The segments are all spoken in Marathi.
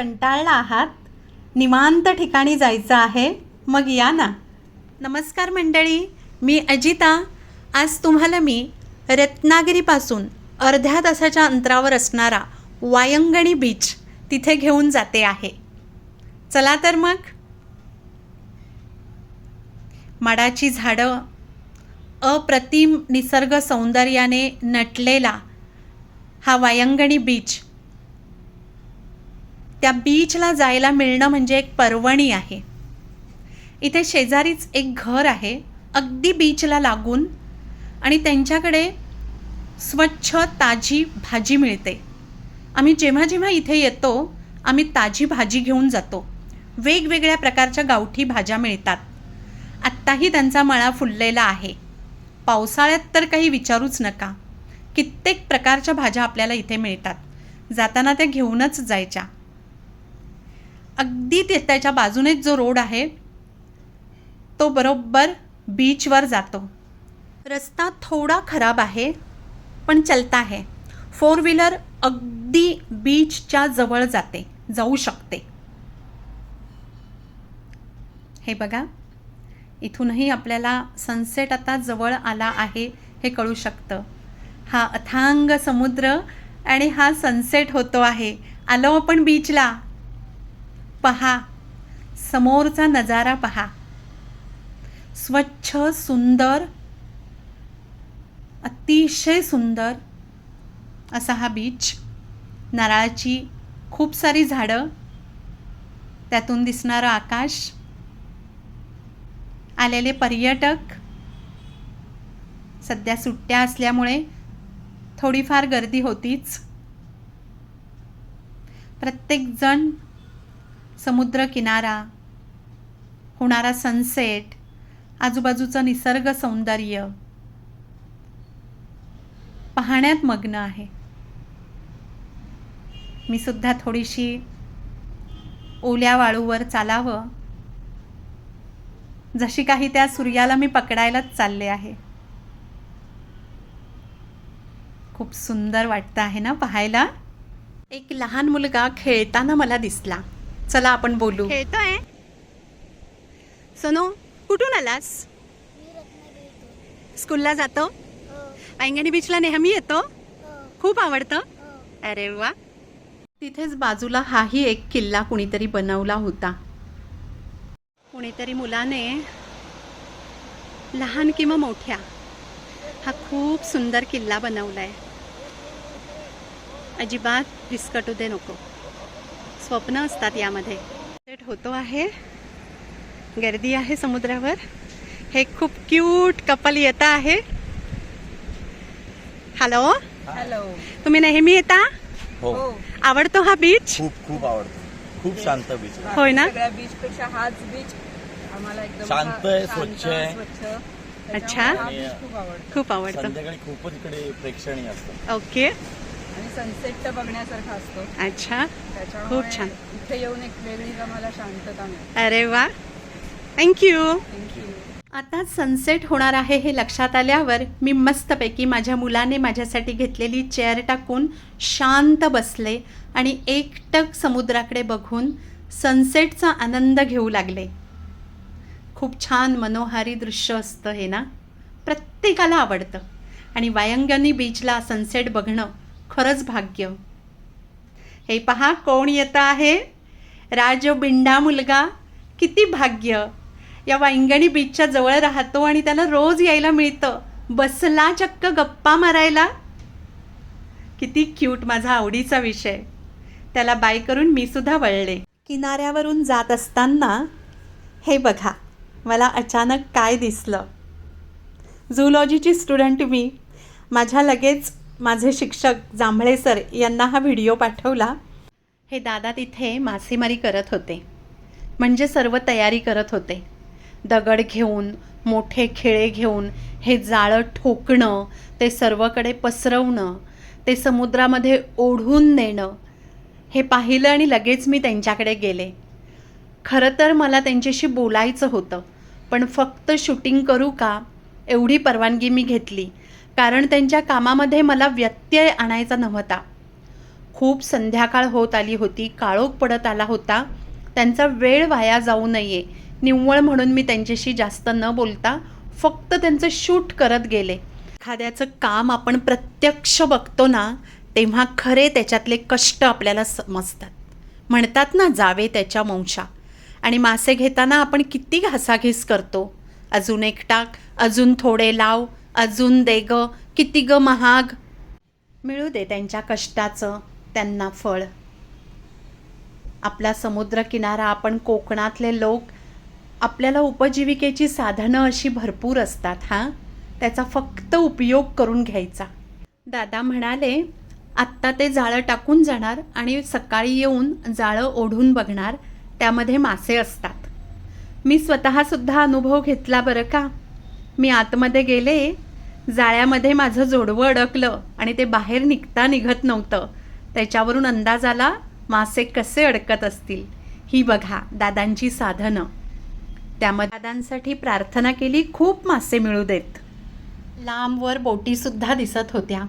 कंटाळला आहात? निवांत ठिकाणी जायचं आहे? मग या ना. नमस्कार मंडळी मी अजिता. आज तुम्हाला मी रत्नागिरीपासून अर्ध्या तासाच्या अंतरावर असणारा वायंगणी बीच तिथे घेऊन जाते आहे. चला तर मग. माडाची झाडं अप्रतिम निसर्ग सौंदर्याने नटलेला हा वायंगणी बीच त्या बीचला जायला मिळणं म्हणजे एक पर्वणी आहे. इथे शेजारीच एक घर आहे अगदी बीचला लागून आणि त्यांच्याकडे स्वच्छ ताजी भाजी मिळते. आम्ही जेव्हा जेव्हा इथे येतो आम्ही ताजी भाजी घेऊन जातो. वेगवेगळ्या प्रकारच्या गावठी भाज्या मिळतात. आत्ताही त्यांचा मळा फुललेला आहे. पावसाळ्यात तर काही विचारूच नका. कित्येक प्रकारच्या भाज्या आपल्याला इथे मिळतात. जाताना त्या घेऊनच जायच्या. अगदी ते त्याच्या बाजूनेच जो रोड आहे तो बरोबर बीचवर जातो. रस्ता थोडा खराब आहे पण चलता आहे. फोर व्हीलर अगदी बीचच्या जवळ जाते जाऊ शकते. हे बघा इथूनही आपल्याला सनसेट आता जवळ आला आहे हे कळू शकतं. हा अथांग समुद्र आणि हा सनसेट होतो आहे. आलो आपण बीचला पहा. समोरचा नजारा पहा. स्वच्छ सुंदर अतिशय सुंदर असा हा बीच नारळाची खूप सारी झाडं. त्यातून दिसणारं आकाश. आलेले पर्यटक. सध्या सुट्ट्या असल्यामुळे थोडीफार गर्दी होतीच. प्रत्येकजण समुद्रकिनारा होणारा सनसेट आजूबाजूचं निसर्ग सौंदर्य. पाहण्यात मग्न आहे. मी सुद्धा थोडीशी ओल्या वाळूवर चालावं. जशी काही त्या सूर्याला मी पकडायलाच चालले आहे. खूप सुंदर वाटतं आहे ना पाहायला? एक लहान मुलगा खेळताना मला दिसला. चला आपण बोलू. खेळतोय. सोनू कुठून आलास? स्कूलला जातो? वांगणी बीचला नेहमी येतो? खूप आवडतं? अरे वा. तिथेच बाजूला हाही एक किल्ला कुणीतरी बनवला होता. कुणीतरी मुलाने लहान किंवा मोठ्या हा खूप सुंदर किल्ला बनवलाय. अजिबात विस्कटू दे नको. स्वप्न असतात यामध्ये. सेट होतो आहे. गर्दी आहे समुद्रावर. हे खूप क्यूट कपल येत आहे. हॅलो हॅलो तुम्ही नेहमी येता? हो. आवडतो हा बीच खूप खूप आवडतो. खूप शांत बीच. होय ना? सगळ्या बीच पेक्षा हाच बीच आम्हाला एकदम शांत आहे, स्वच्छ आहे. स्वच्छ. अच्छा. हा खूप आवडतो. खूप आवडतं. संध्याकाळी खूपच इकडे प्रेक्षणीय असतं. ओके आणि सनसेट तर बघण्यासारखा असतो. अच्छा. त्याच्यामुळे खूप छान. इथे येऊन एक वेगळीच आम्हाला शांतता मिळते. अरे वा. थँक्यू थँक्यू आता सनसेट होणार आहे हे लक्षात आल्यावर मी मस्तपैकी माझ्या मुलाने माझ्यासाठी घेतलेली चेअर टाकून शांत बसले आणि एकटक समुद्राकडे बघून सनसेटचा आनंद घेऊ लागले. खूप छान मनोहारी दृश्य असतं हे ना? प्रत्येकाला आवडतं. आणि वायंगणी बीचला सनसेट बघणं खरंच भाग्य. हे पहा कोण येतं आहे? राजबिंडा मुलगा किती भाग्य. या वांगणी बीचच्या जवळ राहतो आणि त्याला रोज यायला मिळतं. बसला चक्क गप्पा मारायला. किती क्यूट माझा आवडीचा विषय. त्याला बाय करून मी सुद्धा वळले. किनाऱ्यावरून जात असताना हे बघा मला अचानक काय दिसलं. झुलॉजीची स्टुडंट मी. माझ्या लगेच माझे शिक्षक जांभळे सर यांना हा व्हिडिओ पाठवला. हे दादा तिथे मासेमारी करत होते. म्हणजे सर्व तयारी करत होते. दगड घेऊन मोठे खेळे घेऊन हे जाळं ठोकणं ते सर्वकडे पसरवणं ते समुद्रामध्ये ओढून नेणं हे पाहिलं आणि लगेच मी त्यांच्याकडे गेले. खरं तर मला त्यांच्याशी बोलायचं होतं पण फक्त शूटिंग करू का? एवढी परवानगी मी घेतली. कारण त्यांच्या कामामध्ये मला व्यत्यय आणायचा नव्हता. खूप संध्याकाळ होत आली होती काळोख पडत आला होता. त्यांचा वेळ वाया जाऊ नये निव्वळ म्हणून मी त्यांच्याशी जास्त न बोलता फक्त त्यांचं शूट करत गेले. एखाद्याचं काम आपण प्रत्यक्ष बघतो ना तेव्हा खरे त्याच्यातले कष्ट आपल्याला समजतात. म्हणतात ना जावे त्याच्या वंशा. आणि मासे घेताना आपण किती घासाघीस करतो. अजून एक टाक अजून थोडे लाव अजून दे ग किती ग महाग? मिळू दे त्यांच्या कष्टाचं त्यांना फळ. आपला समुद्रकिनारा आपण कोकणातले लोक आपल्याला उपजीविकेची साधनं अशी भरपूर असतात हां? त्याचा फक्त उपयोग करून घ्यायचा. दादा म्हणाले आत्ता ते जाळं टाकून जाणार आणि सकाळी येऊन जाळं ओढून बघणार त्यामध्ये मासे असतात. मी स्वतःसुद्धा अनुभव घेतला बरं का? मी आतमध्ये गेले जाळ्यामध्ये माझं जोडवं अडकलं आणि ते बाहेर निघता निघत नव्हतं. त्याच्यावरून अंदाज आला मासे कसे अडकत असतील? ही बघा दादांची साधनं. त्यामध्ये दादांसाठी प्रार्थना केली खूप मासे मिळू देत. लांबवर बोटीसुद्धा दिसत होत्या.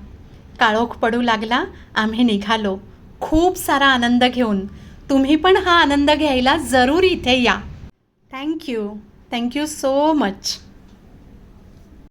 काळोख पडू लागला आम्ही निघालो. खूप सारा आनंद घेऊन. तुम्ही पण हा आनंद घ्यायला जरूर इथे या. Thank you thank you so much